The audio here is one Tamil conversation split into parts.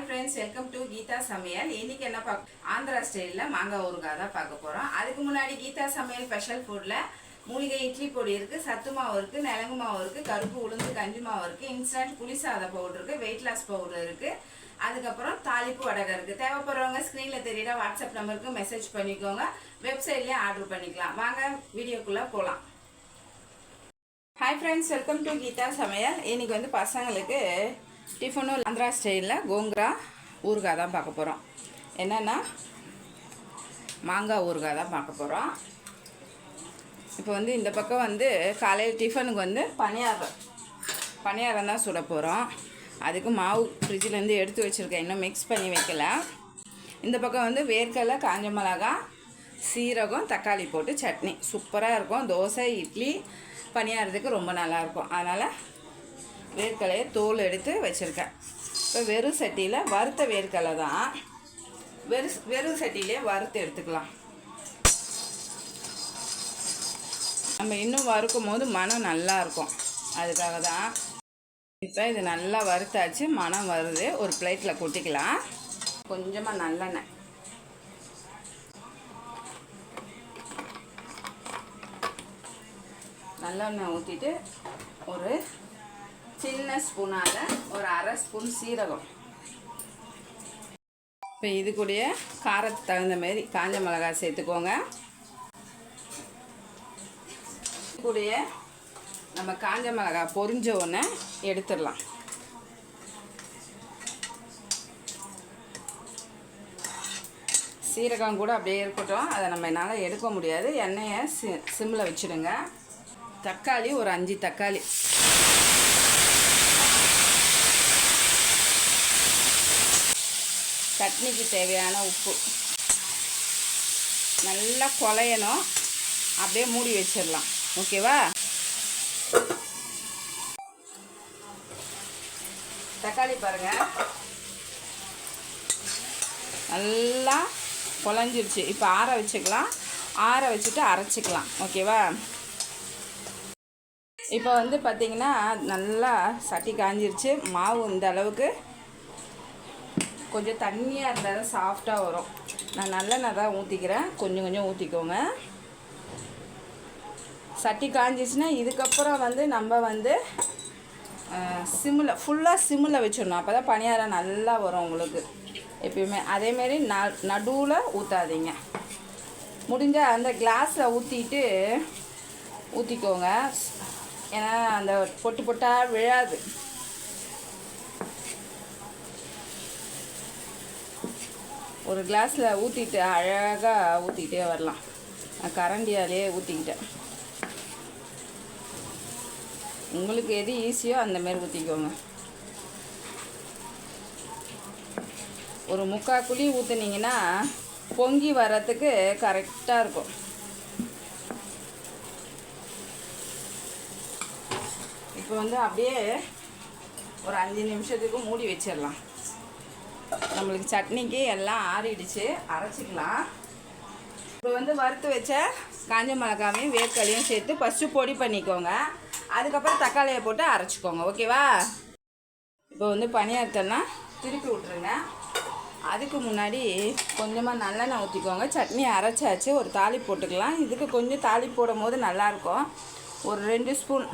Hi friends welcome to Geetha சமையல் இன்னைக்கு என்ன பார்க்க ஆந்திரா ஸ்டைலில் மாங்காய் ஊறுகாய் தான் பார்க்க போகிறோம் அதுக்கு முன்னாடி கீதா சமையல் ஸ்பெஷல் ஃபுட்டில் மூலிகை இட்லி பொடி இருக்குது சத்து மாவு இருக்குது நிலங்கு மாவு இருக்குது கருப்பு உளுந்து கஞ்சி மாவு இருக்குது இன்ஸ்டன்ட் புளிசாத பவுடர் இருக்குது வெயிட் லாஸ் பவுடர் இருக்குது அதுக்கப்புறம் தாளிப்பு வடகை இருக்குது தேவைப்படுறவங்க ஸ்க்ரீனில் தெரியுற வாட்ஸ்அப் நம்பருக்கு மெசேஜ் பண்ணிக்கோங்க. வெப்சைட்லேயே ஆர்டர் பண்ணிக்கலாம். வாங்க வீடியோக்குள்ளே போகலாம் hi friends welcome to Geetha சமையல் இன்றைக்கி வந்து பசங்களுக்கு டிஃபனும் ஆந்திரா ஸ்டைலில் கோங்கரா ஊறுகாய் தான் பார்க்க போகிறோம். என்னென்னா மாங்காய் ஊறுகாய் தான் பார்க்க போகிறோம். இப்போ வந்து இந்த பக்கம் வந்து காலையில் டிஃபனுக்கு வந்து பணியாரம் பணியாரம் தான் சுட போகிறோம். அதுக்கு மாவு ஃப்ரிட்ஜிலேருந்து எடுத்து வச்சுருக்கேன். இன்னும் மிக்ஸ் பண்ணி வைக்கல. இந்த பக்கம் வந்து வேர்க்கடலை காஞ்ச மிளகா சீரகம் தக்காளி போட்டு சட்னி. சூப்பராக இருக்கும். தோசை இட்லி பணியாரத்துக்கு ரொம்ப நல்லாயிருக்கும் அதனால் வேர்க்கலையை தோல் எடுத்து வச்சுருக்கேன். இப்போ வெறும் சட்டியில் வறுத்த வேர்க்கலை தான். வெறு வெறும் சட்டியிலே வறுத்து எடுத்துக்கலாம். நம்ம இன்னும் வறுக்கும் போது மனம் நல்லாயிருக்கும் அதுக்காக தான் இப்போ இது நல்லா வறுத்தாச்சு. மனம் வருது. ஒரு பிளேட்டில் கொட்டிக்கலாம். கொஞ்சமாக நல்லெண்ணெய். நல்லெண்ணெய் ஊற்றிட்டு ஒரு சின்ன ஸ்பூனால் ஒரு அரை ஸ்பூன் சீரகம். இப்போ இது கூடயே காரத்துக்கு தகுந்த மாதிரி காஞ்ச மிளகாய் சேர்த்துக்கோங்க. கூடிய நம்ம காஞ்ச மிளகாய் பொரிஞ்ச உடனே எடுத்துடலாம். சீரகம் கூட அப்படியே இருக்கட்டும். அதை நம்ம என்னால் எடுக்க முடியாது. எண்ணெயை சி சிம்மில் வச்சுடுங்க. தக்காளி ஒரு அஞ்சு தக்காளி. சட்னிக்கு தேவையான உப்பு. நல்லா குழையணும் அப்படியே மூடி வச்சிடலாம். ஓகேவா? தக்காளி பாருங்க. நல்லா குழஞ்சிருச்சு இப்போ ஆற வச்சுக்கலாம். ஆற வச்சுட்டு அரைச்சிக்கலாம். ஓகேவா? இப்போ வந்து பார்த்திங்கன்னா நல்லா சட்டி காஞ்சிருச்சு. மாவு இந்த அளவுக்கு கொஞ்சம் தண்ணியாக இருந்தால் தான் சாஃப்டாக வரும். நான் நல்லெண்ணெய் தான் ஊற்றிக்கிறேன் கொஞ்சம் கொஞ்சம் ஊற்றிக்கோங்க சட்டி காஞ்சிச்சுன்னா இதுக்கப்புறம் வந்து நம்ம வந்து சிம்மில் ஃபுல்லாக சிம்மில் வச்சிடணும். அப்போ தான் பணியாரம் நல்லா வரும் உங்களுக்கு. எப்பயுமே. அதேமாரி ந நடுவில் ஊற்றாதீங்க முடிஞ்சால் அந்த கிளாஸில் ஊற்றிட்டு ஊற்றிக்கோங்க ஏன்னா அந்த பொட்டு பொட்டாக விழாது. ஒரு கிளாஸில் ஊற்றிட்டு அழகாக ஊற்றிக்கிட்டே வரலாம். நான் கரண்டியாலே ஊற்றிக்கிட்டேன் உங்களுக்கு எது ஈஸியோ அந்தமாரி ஊற்றிக்கோங்க ஒரு முக்கால் குழி ஊற்றுனீங்கன்னா பொங்கி வர்றதுக்கு கரெக்டாக இருக்கும். இப்போ வந்து அப்படியே ஒரு அஞ்சு நிமிஷத்துக்கு மூடி வச்சிடலாம். நம்மளுக்கு சட்னிக்கு எல்லாம் ஆறிடுச்சு. அரைச்சிக்கலாம். இப்போ வந்து வறுத்து வச்ச காஞ்ச மிளகாவையும் வேர்க்கலையும் சேர்த்து ஃபஸ்ட்டு பொடி பண்ணிக்கோங்க. அதுக்கப்புறம் தக்காளியை போட்டு அரைச்சிக்கோங்க. ஓகேவா? இப்போ வந்து பணியாரத்தெல்லாம் திருப்பி விட்ருங்க அதுக்கு முன்னாடி கொஞ்சமாக நல்லெண்ணெய் ஊற்றிக்கோங்க சட்னி அரைச்சாச்சு. ஒரு தாளி போட்டுக்கலாம். இதுக்கு கொஞ்சம் தாலி போடும் போது நல்லாயிருக்கும். ஒரு ரெண்டு ஸ்பூன்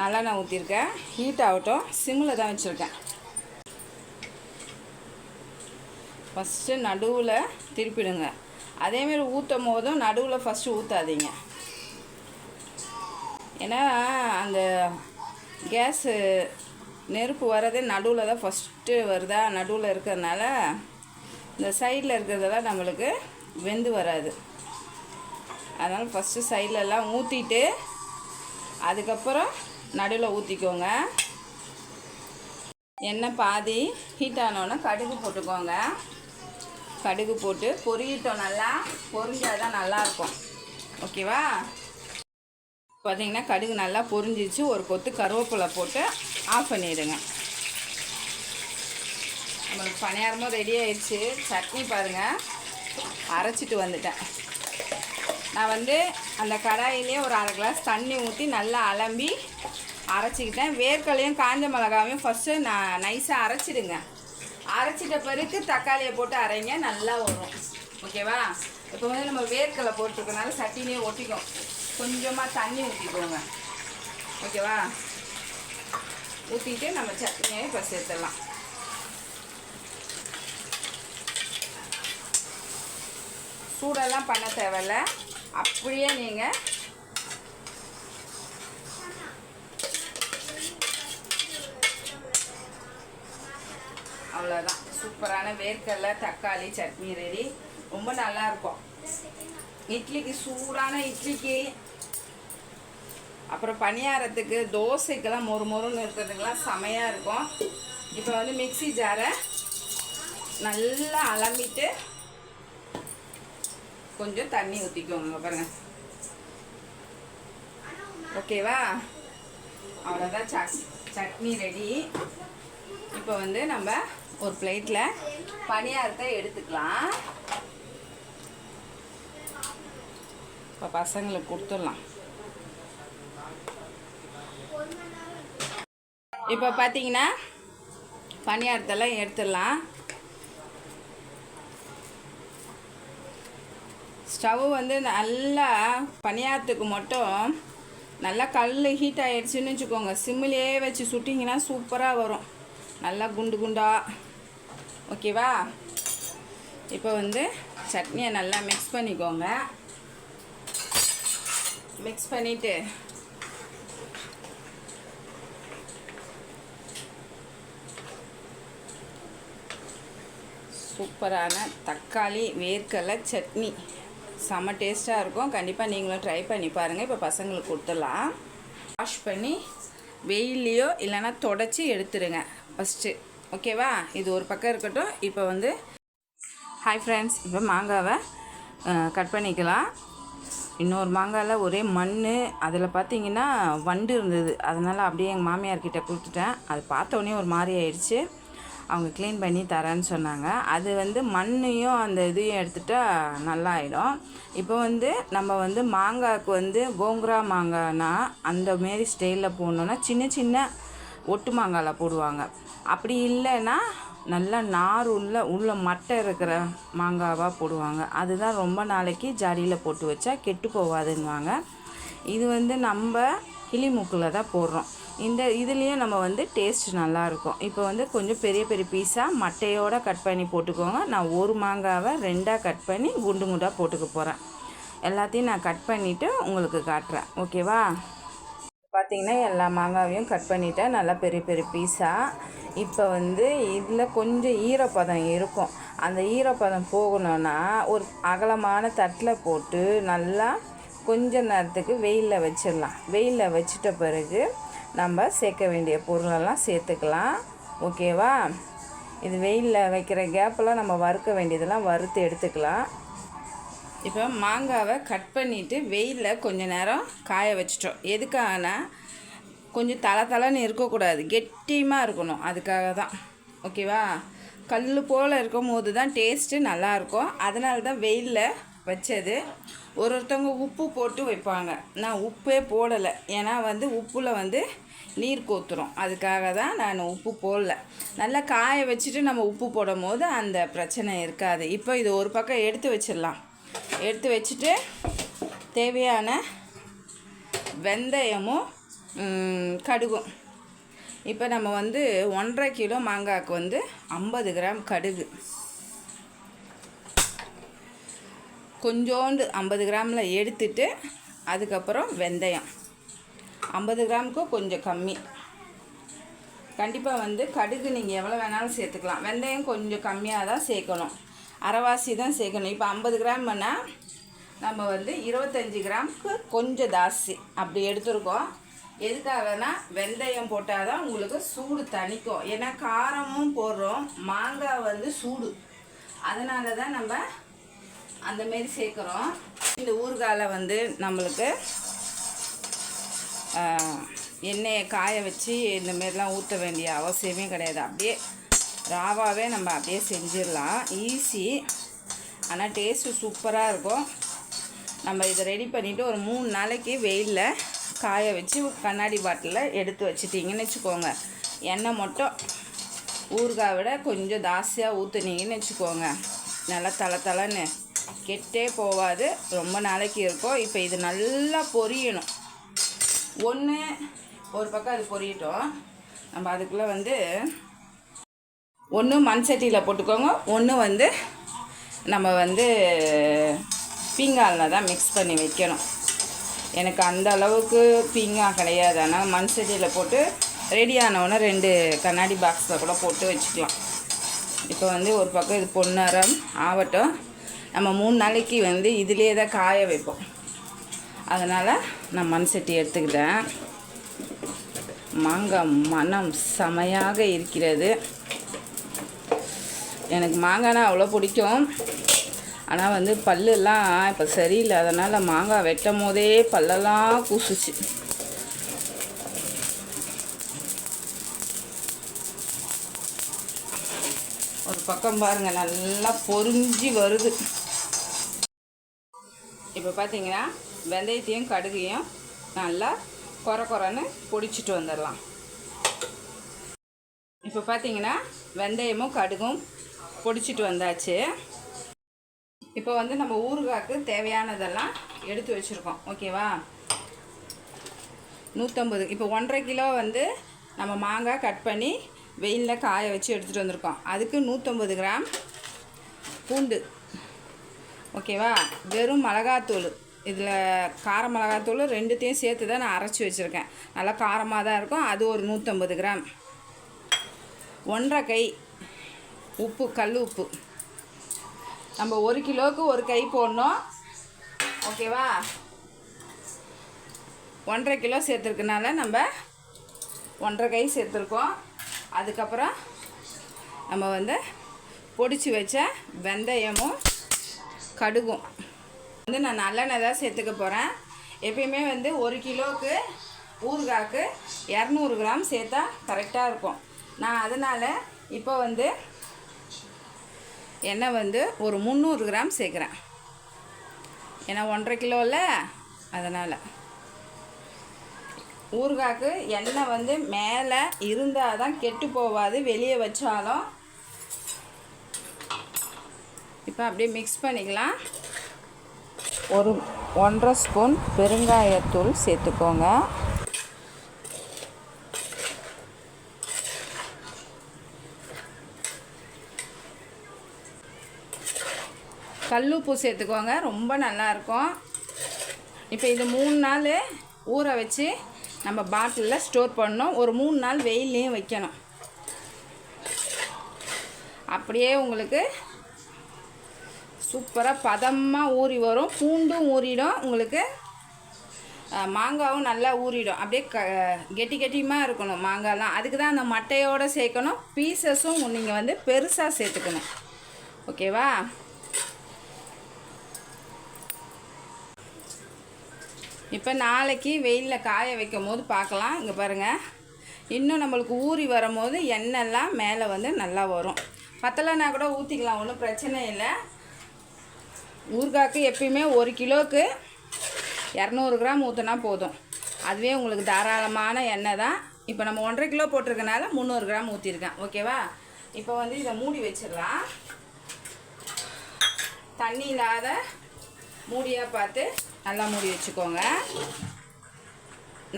நல்லெண்ணெய் ஊற்றிருக்கேன் ஹீட் ஆகட்டும். சிம்மில் தான் வச்சுருக்கேன். ஃபஸ்ட்டு நடுவில் திருப்பிடுங்க. அதேமாரி ஊற்றும் போதும் நடுவில் ஃபஸ்ட்டு ஊற்றாதீங்க ஏன்னா அந்த கேஸு நெருப்பு வரதே நடுவில் தான் ஃபஸ்ட்டு வருதா? நடுவில் இருக்கிறதுனால இந்த சைடில் இருக்கிறதெல்லாம் நம்மளுக்கு வெந்து வராது. அதனால் ஃபஸ்ட்டு சைட்லலாம் ஊற்றிட்டு அதுக்கப்புறம் நடுவில் ஊற்றிக்கோங்க எண்ணெய் பாதி ஹீட் ஆனோடனே கடுகு போட்டுக்கோங்க. கடுகு போட்டு பொரியட்டும். நல்லா பொரிஞ்சால் தான் நல்லாயிருக்கும். ஓகேவா? பார்த்தீங்கன்னா கடுகு நல்லா பொரிஞ்சிச்சு ஒரு கொத்து கருவேப்பிலை போட்டு ஆஃப் பண்ணிடுங்க. நம்மளுக்கு பணியாரமும் ரெடி ஆயிடுச்சு சட்னி பாருங்கள் அரைச்சிட்டு வந்துட்டேன். நான் வந்து அந்த கடாயிலே ஒரு அரை கிளாஸ் தண்ணி ஊற்றி நல்லா அலம்பி அரைச்சிக்கிட்டேன். வேர்க்கடலையும் காஞ்ச மிளகாவையும் ஃபஸ்ட்டு நான் நைஸாக அரைச்சிடுங்க. அரைச்சிட்ட பிறகு தக்காளியை போட்டு அரைங்க நல்லா வரும். ஓகேவா? இப்போ வந்து நம்ம வேர்க்கடலை போட்டிருக்கனால சட்டினே ஒட்டிக்கும். கொஞ்சமாக தண்ணி ஊற்றிக்கோங்க ஓகேவா? ஊற்றிட்டு நம்ம சட்னியை இப்போ சேர்த்துடலாம். சூடெல்லாம் பண்ண தேவையில்ல. அப்படியே நீங்கள் அவ்வளோதான் சூப்பரான வேர்க்கடலை தக்காளி சட்னி ரெடி ரொம்ப நல்லா இருக்கும் இட்லிக்கு சூடான இட்லிக்கு. அப்புறம் பணியாரத்துக்கு தோசைக்கெல்லாம் மொறு மொறுன்னு இருக்கிறதுக்கெல்லாம் செமையாக இருக்கும். இப்போ வந்து மிக்ஸி ஜாரை நல்லா அலம்பிட்டு கொஞ்சம் தண்ணி ஊற்றிக்கோங்க பாருங்கள் ஓகேவா? அவ்வளோதான் சட் சட்னி ரெடி இப்போ வந்து நம்ம ஒரு பிளேட்டில் பணியாரத்தை எடுத்துக்கலாம். இப்போ பசங்களுக்கு கொடுத்துடலாம். இப்போ பார்த்தீங்கன்னா பணியாரத்தெல்லாம் எடுத்துடலாம். ஸ்டவ் வந்து நல்லா பணியாரத்துக்கு மட்டும் நல்லா கல் ஹீட் ஆகிடுச்சின்னு வச்சுக்கோங்க. சிம்மிலே வச்சு சுட்டிங்கன்னா சூப்பராக வரும். நல்லா குண்டு குண்டாக ஓகேவா? இப்போ வந்து சட்னியை நல்லா மிக்ஸ் பண்ணிக்கோங்க. மிக்ஸ் பண்ணிவிட்டு சூப்பரான தக்காளி வேர்க்கடலை சட்னி. செம்ம டேஸ்ட்டாக இருக்கும். கண்டிப்பாக நீங்களும் ட்ரை பண்ணி பாருங்கள் இப்போ பசங்களுக்கு கொடுத்துடலாம். வாஷ் பண்ணி வெயிலையோ இல்லைன்னா தொடச்சி எடுத்துருங்க. ஃபஸ்ட்டு ஓகேவா? இது ஒரு பக்கம் இருக்கட்டும். இப்போ வந்து ஹாய் ஃப்ரெண்ட்ஸ் இப்போ மாங்காவை கட் பண்ணிக்கலாம். இன்னொரு மாங்காயில் ஒரே மண் அதில் பார்த்தீங்கன்னா வண்டு இருந்தது. அதனால் அப்படியே எங்கள் மாமியார்கிட்ட கொடுத்துட்டேன். அது பார்த்தோன்னே ஒரு மாதிரி ஆயிடுச்சு. அவங்க க்ளீன் பண்ணி தரேன்னு சொன்னாங்க. அது வந்து மண்ணையும் அந்த இதையும் எடுத்துட்டா நல்லா ஆகிடும் இப்போ வந்து நம்ம வந்து மாங்காய்க்கு வந்து கோங்குரா மாங்காய்னா அந்த மாரி ஸ்டைலில் போடணுன்னா சின்ன சின்ன ஒட்டு மாங்காயில் போடுவாங்க. அப்படி இல்லைன்னா நல்லா நார் உள்ள உள்ள மட்டை இருக்கிற மாங்காவாக போடுவாங்க. அதுதான் ரொம்ப நாளைக்கு ஜாடியில் போட்டு வச்சா கெட்டு போகாதுன்னுவாங்க. இது வந்து நம்ம கிளிமூக்கில் தான் போடுறோம். இந்த இதுலேயும் நம்ம வந்து டேஸ்ட் நல்லாயிருக்கும் இப்போ வந்து கொஞ்சம் பெரிய பெரிய பீஸாக மட்டையோடு கட் பண்ணி போட்டுக்கோங்க. நான் ஒரு மாங்காவை ரெண்டாக கட் பண்ணி குண்டு குண்டாக போட்டுக்க போகிறேன் எல்லாத்தையும் நான் கட் பண்ணிவிட்டு உங்களுக்கு காட்டுறேன். ஓகேவா? பார்த்திங்கன்னா எல்லா மாங்காவையும் கட் பண்ணிட்டேன். நல்லா பெரிய பெரிய பீஸாக இப்போ வந்து இதில் கொஞ்சம் ஈரப்பதம் இருக்கும். அந்த ஈரப்பதம் போகணுன்னா ஒரு அகலமான தட்டில் போட்டு நல்லா கொஞ்ச நேரத்துக்கு வெயிலில் வச்சிடலாம். வெயிலில் வச்சிட்ட பிறகு நம்ம சேர்க்க வேண்டிய பொருளெல்லாம் சேர்த்துக்கலாம். ஓகேவா இது வெயிலில் வைக்கிற கேப்பெல்லாம் நம்ம வறுக்க வேண்டியதெல்லாம் வறுத்து எடுத்துக்கலாம். இப்போ மாங்காவை கட் பண்ணிவிட்டு வெயிலில் கொஞ்சம் நேரம் காய வச்சிட்டோம். எதுக்காகனா கொஞ்சம் தலை தலைன்னு இருக்கக்கூடாது. கெட்டியமாக இருக்கணும். அதுக்காக தான் ஓகேவா? கல் போல் இருக்கும் போது தான் டேஸ்ட்டு நல்லாயிருக்கும். அதனால தான் வெயிலில் வச்சது. ஒரு ஒருத்தவங்க உப்பு போட்டு வைப்பாங்க. நான் உப்பே போடலை. ஏன்னா வந்து உப்பில் வந்து நீர் கோத்துரும். அதுக்காக தான் நான் உப்பு போடல. நல்லா காய வச்சுட்டு நம்ம உப்பு போடும் போது அந்த பிரச்சனை இருக்காது. இப்போ இது ஒரு பக்கம் எடுத்து வச்சிடலாம். எடுத்து வச்சுட்டு தேவையான வெந்தயமும் கடுகும். இப்போ நம்ம வந்து ஒன்றரை கிலோ மாங்காய்க்கு வந்து ஐம்பது கிராம் கடுகு. கொஞ்சோண்டு ஐம்பது கிராமில் எடுத்துட்டு அதுக்கப்புறம் வெந்தயம். ஐம்பது கிராமுக்கும் கொஞ்சம் கம்மி. கண்டிப்பாக வந்து கடுகு நீங்கள் எவ்வளோ வேணாலும் சேர்த்துக்கலாம். வெந்தயம் கொஞ்சம் கம்மியாக தான் சேர்க்கணும். அரைவாசி தான் சேர்க்கணும். இப்போ ஐம்பது கிராம் பண்ணால் நம்ம வந்து இருபத்தஞ்சி கிராமுக்கு கொஞ்சம் ஜாஸ்தி அப்படி எடுத்துருக்கோம். எதுக்காகனா வெந்தயம் போட்டால் தான் உங்களுக்கு சூடு தணிக்கும். ஏன்னா காரமும் போடுறோம். மாங்காய் வந்து சூடு. அதனால தான் நம்ம அந்தமாரி சேர்க்குறோம். இந்த ஊறுகாயில் வந்து நம்மளுக்கு எண்ணெயை காய வச்சு இந்தமாரிலாம் ஊற்ற வேண்டிய அவசியமே கிடையாது. அப்படியே ராவாகவே நம்ம அப்படியே செஞ்சிடலாம். ஈஸி ஆனால் டேஸ்ட்டு சூப்பராக இருக்கும். நம்ம இதை ரெடி பண்ணிவிட்டு ஒரு மூணு நாளைக்கு வெயிலில் காய வச்சு கண்ணாடி பாட்டிலில் எடுத்து வச்சிட்டிங்கன்னு வச்சுக்கோங்க. எண்ணெய் மட்டும் ஊறுகாய் விட கொஞ்சம் ஜாஸ்தியாக ஊற்றுனீங்கன்னு வச்சுக்கோங்க. நல்லா தலை தலைன்னு கெட்டே போகாது. ரொம்ப நாளைக்கு இருக்கும். இப்போ இது நல்லா பொரியணும். ஒன்று ஒரு பக்கம் அது பொரியட்டும். நம்ம அதுக்குள்ளே வந்து ஒன்று மண் சட்டியில் போட்டுக்கோங்க. ஒன்று வந்து நம்ம வந்து பீங்காலில் தான் மிக்ஸ் பண்ணி வைக்கணும். எனக்கு அந்த அளவுக்கு பீங்கா கிடையாது. ஆனால் மண் சட்டியில் போட்டு ரெடியானவுடனே ரெண்டு கண்ணாடி பாக்ஸில் கூட போட்டு வச்சுக்கலாம். இப்போ வந்து ஒரு பக்கம் இது பொன்னரம் ஆகட்டும் நம்ம மூணு நாளைக்கு வந்து இதிலே தான் காய வைப்போம். அதனால் நான் மண் சட்டி எடுத்துக்கிட்டேன். மாங்காய் மனம் செமையாக இருக்கிறது. எனக்கு மாங்காய்னா அவ்வளோ பிடிக்கும். ஆனால் வந்து பல்லெல்லாம் இப்போ சரியில்லை. அதனால் மாங்காய் வெட்டும் போதே பல்லெல்லாம் கூசுச்சு ஒரு பக்கம் பாருங்க நல்லா பொரிஞ்சு வருது. இப்போ பார்த்தீங்கன்னா வெந்தயத்தையும் கடுகையும் நல்லா குறை குறைன்னு பொடிச்சிட்டு வந்துடலாம். இப்போ பார்த்தீங்கன்னா வெந்தயமும் கடுகும் பொடிச்சிட்டு வந்தாச்சு. இப்போ வந்து நம்ம ஊறுகாய்க்கு தேவையானதெல்லாம் எடுத்து வச்சுருக்கோம். ஓகேவா? நூற்றம்பது இப்போ ஒன்றரை கிலோ வந்து நம்ம மாங்காய் கட் பண்ணி வெயிலில் காய வச்சு எடுத்துகிட்டு வந்திருக்கோம். அதுக்கு நூற்றம்பது கிராம் பூண்டு. ஓகேவா? வெறும் மிளகாத்தூள். இதில் கார மிளகாத்தூள் ரெண்டுத்தையும் சேர்த்து தான் நான் அரைச்சி வச்சுருக்கேன். நல்லா காரமாக தான் இருக்கும். அது ஒரு நூற்றம்பது கிராம். ஒன்றரை கை உப்பு கல் உப்பு. நம்ம ஒரு கிலோவுக்கு ஒரு கை போடணும். ஓகேவா ஒன்றரை கிலோ சேர்த்துருக்கனால நம்ம ஒன்றரை கை சேர்த்துருக்கோம். அதுக்கப்புறம் நம்ம வந்து பொடிச்சு வச்ச வெந்தயமும் கடுகும். வந்து நான் நல்லெண்ணெய் தான் சேர்த்துக்க போகிறேன் எப்பயுமே வந்து ஒரு கிலோவுக்கு ஊறுகாய்க்கு இரநூறு கிராம் சேர்த்தா கரெக்டாக இருக்கும். நான் அதனால் இப்போ வந்து எண்ணெய் வந்து ஒரு முந்நூறு கிராம் சேர்க்குறேன். ஏன்னா ஒன்றரை கிலோவில் அதனால். ஊறுகாய்க்கு எண்ணெய் வந்து மேலே இருந்தால் தான் கெட்டு போகாது வெளியே வச்சாலும். இப்போ அப்படியே மிக்ஸ் பண்ணிக்கலாம். ஒரு ஒன்றரை ஸ்பூன் பெருங்காயத்தூள் சேர்த்துக்கோங்க. கல்லுப்பு சேர்த்துக்கோங்க ரொம்ப நல்லாயிருக்கும். இப்போ இது மூணு நாள் ஊற வச்சு நம்ம பாட்டிலில் ஸ்டோர் பண்ணணும். ஒரு மூணு நாள் வெயில்லையும் வைக்கணும். அப்படியே உங்களுக்கு சூப்பராக பதமாக ஊறி வரும். பூண்டும் ஊறிடும். உங்களுக்கு மாங்காவும் நல்லா ஊறிடும். அப்படியே க கெட்டி கெட்டியமாக இருக்கணும் மாங்காய்லாம். அதுக்கு தான் அந்த மட்டையோடு சேர்க்கணும். பீசஸும் நீங்கள் வந்து பெருசாக சேர்த்துக்கணும். ஓகேவா? இப்போ நாளைக்கு வெயிலில் காய வைக்கும் போது பார்க்கலாம். இங்கே பாருங்கள் இன்னும் நம்மளுக்கு ஊறி வரும்போது எண்ணெய்லாம் மேலே வந்து நல்லா வரும். பத்தலைனா கூட ஊற்றிக்கலாம் ஒன்றும் பிரச்சனை இல்லை. ஊறுகாய்க்கு எப்பயுமே ஒரு கிலோவுக்கு இரநூறு கிராம் ஊற்றினா போதும். அதுவே உங்களுக்கு தாராளமான எண்ணெய் தான். இப்போ நம்ம ஒன்றரை கிலோ போட்டிருக்கனால முந்நூறு கிராம் ஊற்றிருக்கேன் ஓகேவா இப்போ வந்து இதை மூடி வச்சிடலாம். தண்ணி இல்லாத மூடியாக பார்த்து நல்லா மூடி வச்சுக்கோங்க.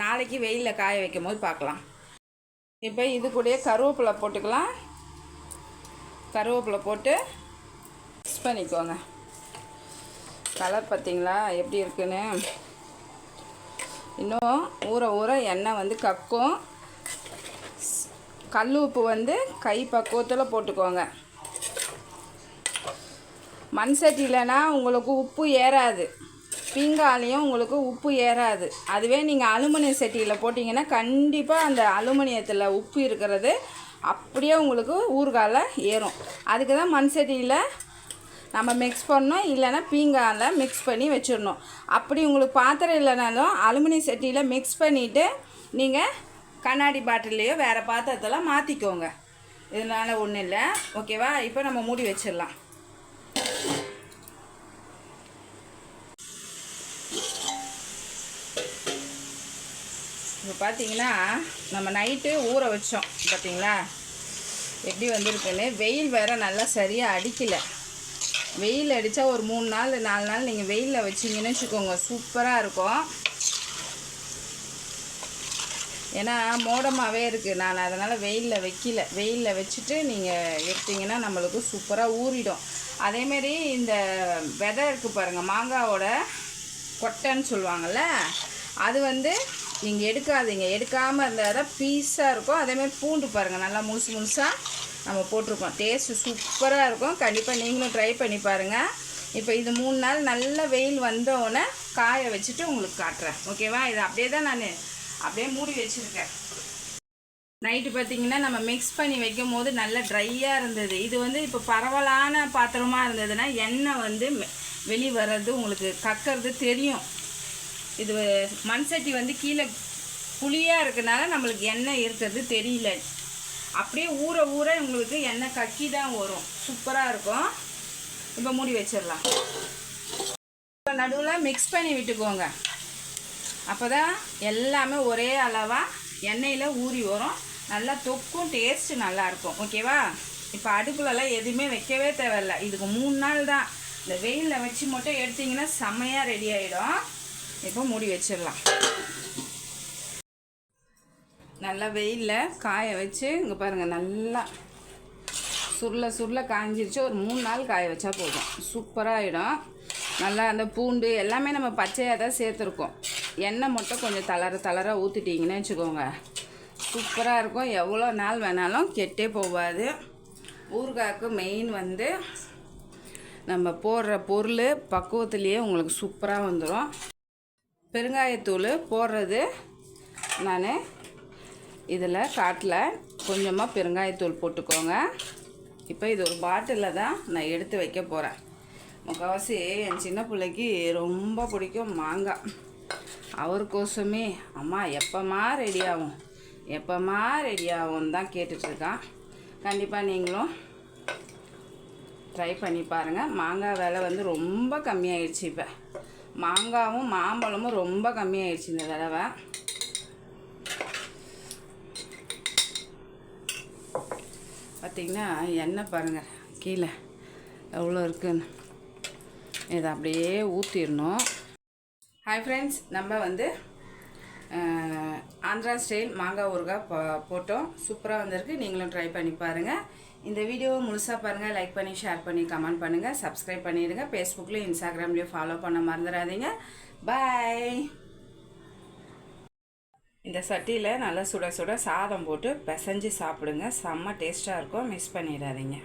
நாளைக்கு வெயிலில் காய வைக்கும் போது பார்க்கலாம். இப்போ இது கூடயே கருவேப்பிலை போட்டுக்கலாம். கருவேப்பிலை போட்டு மிக்ஸ் பண்ணிக்கோங்க. கலர் பார்த்தீங்களா? எப்படி இருக்குன்னு? இன்னும் ஊற ஊற எண்ணெய் வந்து கக்கும். கல் உப்பு வந்து கை பக்குவத்தில் போட்டுக்கோங்க. மண் சட்டியிலனா உங்களுக்கு உப்பு ஏறாது. பீங்காலையும் உங்களுக்கு உப்பு ஏறாது. அதுவே நீங்கள் அலுமினிய சட்டியில் போட்டிங்கன்னா கண்டிப்பாக அந்த அலுமினியத்தில் உப்பு இருக்கிறது. அப்படியே உங்களுக்கு ஊறுகாயில் ஏறும். அதுக்கு தான் மண் சட்டியில் நம்ம மிக்ஸ் பண்ணணும். இல்லைன்னா பீங்கானில் மிக்ஸ் பண்ணி வச்சிடணும். அப்படி உங்களுக்கு பாத்திரம் இல்லைனாலும் அலுமினிய சட்டியில் மிக்ஸ் பண்ணிவிட்டு நீங்கள் கண்ணாடி பாட்டிலையோ வேறு பாத்திரத்தெல்லாம் மாற்றிக்கோங்க இதனால் ஒன்றும் இல்லை. ஓகேவா இப்போ நம்ம மூடி வச்சிடலாம். இப்போ பார்த்தீங்கன்னா நம்ம நைட்டு ஊற வச்சோம் பார்த்தீங்களா? எப்படி வந்திருக்குன்னு? வெயில் வேறு நல்லா சரியாக அடிக்கலை. வெயில் அடித்தா ஒரு மூணு நாள் நாலு நாள் நீங்கள் வெயிலில் வச்சிங்கன்னு வச்சுக்கோங்க சூப்பராக இருக்கும். ஏன்னா மோடமாகவே இருக்குது நான் அதனால் வெயிலில் வைக்கல. வெயிலில் வச்சுட்டு நீங்கள் எடுத்தீங்கன்னா நம்மளுக்கு சூப்பராக ஊறிடும். அதேமாரி இந்த விதை இருக்குது பாருங்கள் மாங்காவோட கொட்டைன்னு சொல்லுவாங்கள்ல அது வந்து நீங்கள் எடுக்காதீங்க. எடுக்காமல் இருந்தால் தான் பீஸாக இருக்கும். அதேமாதிரி பூண்டு பாருங்கள் நல்லா முழுசு முழுசாக நம்ம போட்டிருக்கோம். டேஸ்ட்டு சூப்பராக இருக்கும். கண்டிப்பாக நீங்களும் ட்ரை பண்ணி பாருங்கள் இப்போ இது மூணு நாள் நல்ல வெயில் வந்தோடனே காய வச்சுட்டு உங்களுக்கு காட்டுறேன். ஓகேவா இது அப்படியே தான் நான் அப்படியே மூடி வச்சுருக்கேன். நைட்டு பார்த்தீங்கன்னா நம்ம மிக்ஸ் பண்ணி வைக்கும் போது நல்லா ட்ரையாக இருந்தது. இது வந்து இப்போ பரவலான பாத்திரமாக இருந்ததுன்னா எண்ணெய் வந்து மெ- வெளி வர்றது உங்களுக்கு கக்கிறது தெரியும். இது மண் சட்டி வந்து கீழே புளியாக இருக்கனால நம்மளுக்கு எண்ணெய் இருக்கிறது தெரியல. அப்படியே ஊற ஊற உங்களுக்கு எண்ணெய் கக்கி தான் வரும். சூப்பராக இருக்கும். இப்போ மூடி வச்சிடலாம். இப்போ நடுவில் மிக்ஸ் பண்ணி விட்டுக்கோங்க. அப்போ தான் எல்லாமே ஒரே அளவாக எண்ணெயில் ஊறி வரும். நல்லா தொக்கும் டேஸ்ட்டு நல்லாயிருக்கும் ஓகேவா இப்போ அடுப்புலலாம் எதுவுமே வைக்கவே தேவையில்ல. இதுக்கு மூணு நாள் தான். இந்த வெயிலில் வச்சு மட்டும் எடுத்திங்கன்னா செம்மையாக ரெடி ஆகிடும் இப்போ மூடி வச்சிடலாம். நல்லா வெயிலில் காய வச்சு இங்கே பாருங்கள் நல்லா சுருள சுருள காய்ஞ்சிருச்சு ஒரு மூணு நாள் காய வச்சா போதும். சூப்பராக ஆகிடும் நல்லா அந்த பூண்டு எல்லாமே நம்ம பச்சையாக தான் சேர்த்துருக்கோம். எண்ணெய் மட்டும் கொஞ்சம் தளர தளர ஊற்றிட்டிங்கன்னு வச்சுக்கோங்க. சூப்பராக இருக்கும். எவ்வளோ நாள் வேணாலும் கெட்டே போகாது. ஊறுகாய்க்கு மெயின் வந்து நம்ம போடுற பொருள் பக்குவத்துலேயே உங்களுக்கு சூப்பராக வந்துடும் பெருங்காயத்தூள் போடுறது. நான் இதில் காட்டில் கொஞ்சமாக பெருங்காயத்தூள் போட்டுக்கோங்க. இப்போ இது ஒரு பாட்டிலில் தான் நான் எடுத்து வைக்க போகிறேன். முக்கால்வாசி என் சின்ன பிள்ளைக்கு ரொம்ப பிடிக்கும் மாங்காய். அவருக்கோசமே அம்மா எப்போம்மா ரெடி ஆகும்? எப்போம்மா ரெடி ஆகும் தான் கேட்டுட்ருக்கான். கண்டிப்பாக நீங்களும் ட்ரை பண்ணி பாருங்கள் மாங்காய் விலை வந்து ரொம்ப கம்மியாயிடுச்சு இப்போ. மாங்காவும் மாம்பழமும் ரொம்ப கம்மியாயிடுச்சு இந்த தடவை. பார்த்தீங்கன்னா எண்ணெய் பாருங்கள் கீழே எவ்வளோ இருக்குன்னு. இதை அப்படியே ஊற்றிடணும் ஹாய் ஃப்ரெண்ட்ஸ் நம்ம வந்து ஆந்திரா ஸ்டைல் மாங்காய் ஊறுகாய் போ போட்டோம். சூப்பராக வந்திருக்கு. நீங்களும் ட்ரை பண்ணி பாருங்கள் இந்த வீடியோவை முழுசாக பாருங்கள் லைக் பண்ணி ஷேர் பண்ணி கமெண்ட் பண்ணுங்கள் சப்ஸ்கிரைப் பண்ணிடுங்க. ஃபேஸ்புக்லேயும் இன்ஸ்டாகிராம்லேயும் ஃபாலோ பண்ண மறந்துடாதீங்க. பாய் இந்த சட்டியில் நல்லா சுட சுட சாதம் போட்டு பிசைஞ்சு சாப்பிடுங்க. செம்ம டேஸ்ட்டாக இருக்கும். மிஸ் பண்ணிடாதீங்க.